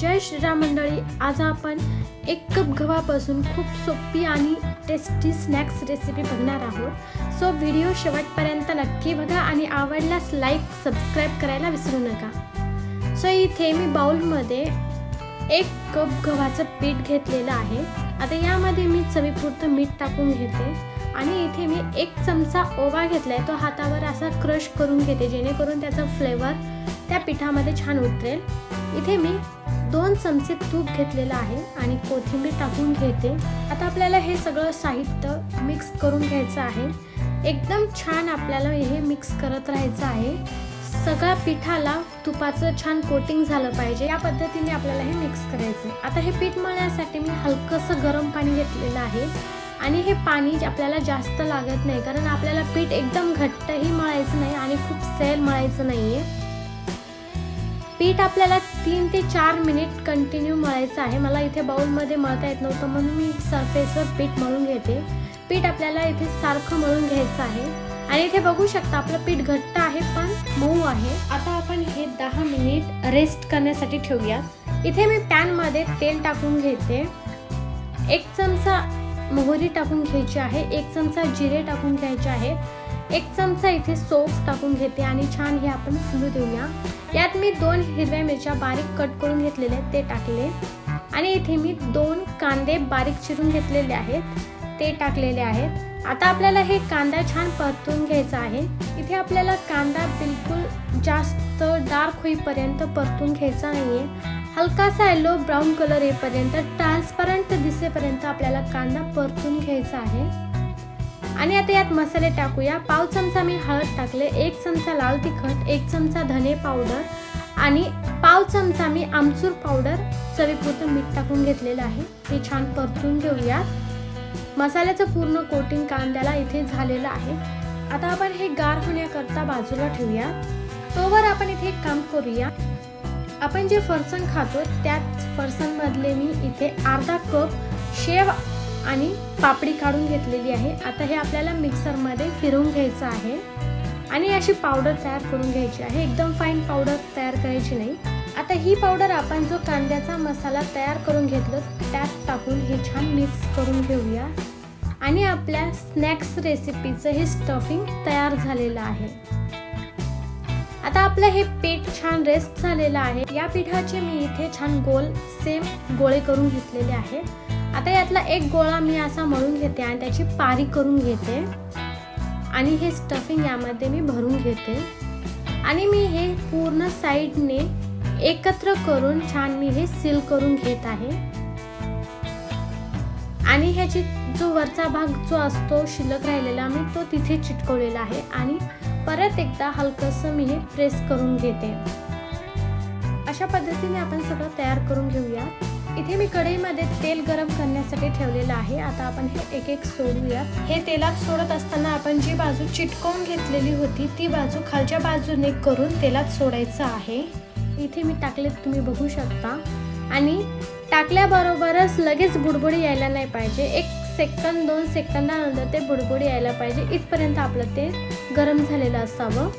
जय श्रीराम मंडळी आज आपण एक कप गव्हापासून खूप सोपी आणि टेस्टी स्नॅक्स रेसिपी बघणार आहोत. सो व्हिडिओ शेवटपर्यंत नक्की बघा आणि आवडल्यास लाईक सबस्क्राईब करायला विसरू नका. सो इथे मी बाउलमध्ये एक कप गव्हाचं पीठ घेतलेलं आहे. आता यामध्ये मी चवीपुरतं मीठ टाकून घेते आणि इथे मी एक चमचा ओवा घेतलाय. तो हातावर असा क्रश करून घेते जेणेकरून त्याचा फ्लेवर त्या पिठामध्ये छान उतरेल. इथे मी दोन चमचे तूप घेतलेलं आहे आणि कोथिंबीर टाकून घेते. आता आपल्याला हे सगळं साहित्य मिक्स करून घ्यायचं आहे. एकदम छान आपल्याला हे मिक्स करत राहायचं आहे. सगळ्या पिठाला तुपाचं छान कोटिंग झालं पाहिजे. या पद्धतीने आपल्याला हे मिक्स करायचं आता हे पीठ मळण्यासाठी मी हलकंसं गरम पाणी घेतलेलं आहे. आणि हे पाणी आपल्याला जास्त लागत नाही कारण आपल्याला पीठ एकदम घट्टही मळायचं नाही आणि खूप सैल मळायचं नाही आहे पीठ आपल्याला तीन ते चार मिनिट कंटिन्यू मळायचं आहे. मला इथे बाऊलमध्ये मळता येत नव्हतं म्हणून मी सरफेसवर पीठ मळून घेते. पीठ आपल्याला इथे सारखं मळून घ्यायचं आहे. आणि इथे बघू शकता आपलं पीठ घट्ट आहे पण मऊ आहे. आता आपण हे दहा मिनिट रेस्ट करण्यासाठी ठेवूया. इथे मी पॅनमध्ये तेल टाकून घेते. एक चमचा मोहरी टाकून घ्यायची आहे. एक चमचा जिरे टाकून घ्यायचे आहे. एक चमचा इथे सोफ टाकून घेते आणि छान हे आपण फुलू देऊया. यात मी दोन हिरव्या मिरच्या बारीक कट करून घेतलेले ते टाकले. आणि इथे मी दोन कांदे बारीक चिरून घेतलेले आहेत ते टाकलेले आहेत. आता आपल्याला हे कांदा छान परतून घ्यायचा आहे. इथे आपल्याला कांदा बिलकुल जास्त डार्क होईपर्यंत परतून घ्यायचा नाहीये. हलकासा येलो ब्राऊन कलर येईपर्यंत ट्रान्सपरंट दिसेपर्यंत आपल्याला कांदा परतून घ्यायचा आहे. आणि आता यात मसाले टाकूया. पाव चमचा मी हळद टाकले एक चमचा लाल तिखट एक चमचा धने पावडर आणि पाव चमचा मी आमचूर पावडर. चवीपुरतं मीठ टाकून घेतलेलं आहे. ते छान परतून घेऊया मसाल्याचं पूर्ण कोटिंग कांद्याला इथे झालेलं आहे. आता आपण हे गार होण्याकरता बाजूला ठेवूया तोवर आपण इथे एक काम करूया. आपण जे फरसण खातो त्याच फरसणमधले मी इथे अर्धा कप शेव आणि पापडी काढून घेतलेली आहे. आता हे आपल्याला मिक्सरमध्ये फिरवून घ्यायचं आहे. आणि अशी पावडर तयार करून घ्यायची आहे. एकदम फाईन पावडर तयार करायची नाही. आता ही पावडर आपण जो कांद्याचा मसाला तयार करून घेतलं त्यात टाकून हे छान मिक्स करून घेऊया. आणि आपल्या स्नॅक्स रेसिपीचं हे स्टफिंग तयार झालेलं आहे. आता आपलं हे पीठ छान रेस्ट झालेलं आहे. या पिठाचे मी इथे छान गोल सेम गोळे करून घेतलेले आहेत आता यातला एक गोळा मी असा मळून घेते आणि त्याची पारी करून घेते. आणि हे स्टफिंग यामध्ये मी भरून घेते. आणि मी हे पूर्ण साईडने एकत्र करून छान मी हे सील करून घेत आहे. आणि ह्याची जो वरचा भाग जो असतो शिल्लक राहिलेला मी तो तिथे चिटकवलेला आहे. आणि परत एकदा हलकंसं मी हे प्रेस करून घेते. अशा पद्धतीने आपण सगळं तयार करून घेऊया. इथे मी कढईमध्ये तेल गरम करण्यासाठी ठेवलेलं आहे. आता आपण हे एक एक सोडूया. हे तेलात सोडत असताना आपण जी बाजू चिटकवून घेतलेली होती ती बाजू खालच्या बाजूने करून तेलात सोडायचं आहे. इथे मी टाकले तुम्ही बघू शकता. आणि टाकल्याबरोबरच लगेच बुडबुडी यायला नाही पाहिजे. एक सेकंद दोन सेकंदानंतर ते बुडबुडी यायला पाहिजे. इथपर्यंत आपलं ते गरम झालेलं असावं.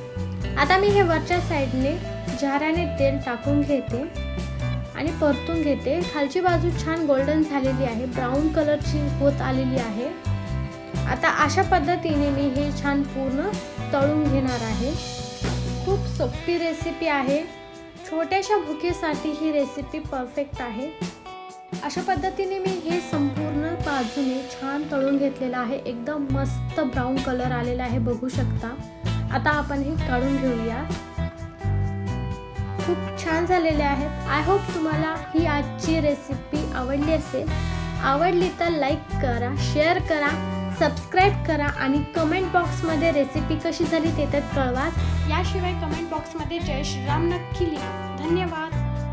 आता मी हे वरच्या साईडने झाऱ्याने तेल टाकून घेते. आणि परतून घेते. खालची बाजू छान गोल्डन झालेली आहे. ब्राऊन कलरची होत आलेली आहे. आता अशा पद्धतीने मी हे छान पूर्ण तळून घेणार आहे. खूप सोपी रेसिपी आहे. छोट्याशा भुकेसाठी ही रेसिपी परफेक्ट आहे. अशा पद्धतीने मी हे संपूर्ण बाजूने छान तळून घेतलेलं आहे. एकदम मस्त ब्राऊन कलर आलेला आहे. बघू शकता. आता आपण हे काढून घेऊया. खूप छान झालेले आहेत. आय होप तुम्हाला ही आजची रेसिपी आवडली असेल. आवडली तर लाईक करा शेअर करा सबस्क्राईब करा आणि कमेंट बॉक्समध्ये रेसिपी कशी झाली ते तर कळवा याशिवाय कमेंट बॉक्समध्ये जय श्रीराम नक्की लिहा. धन्यवाद.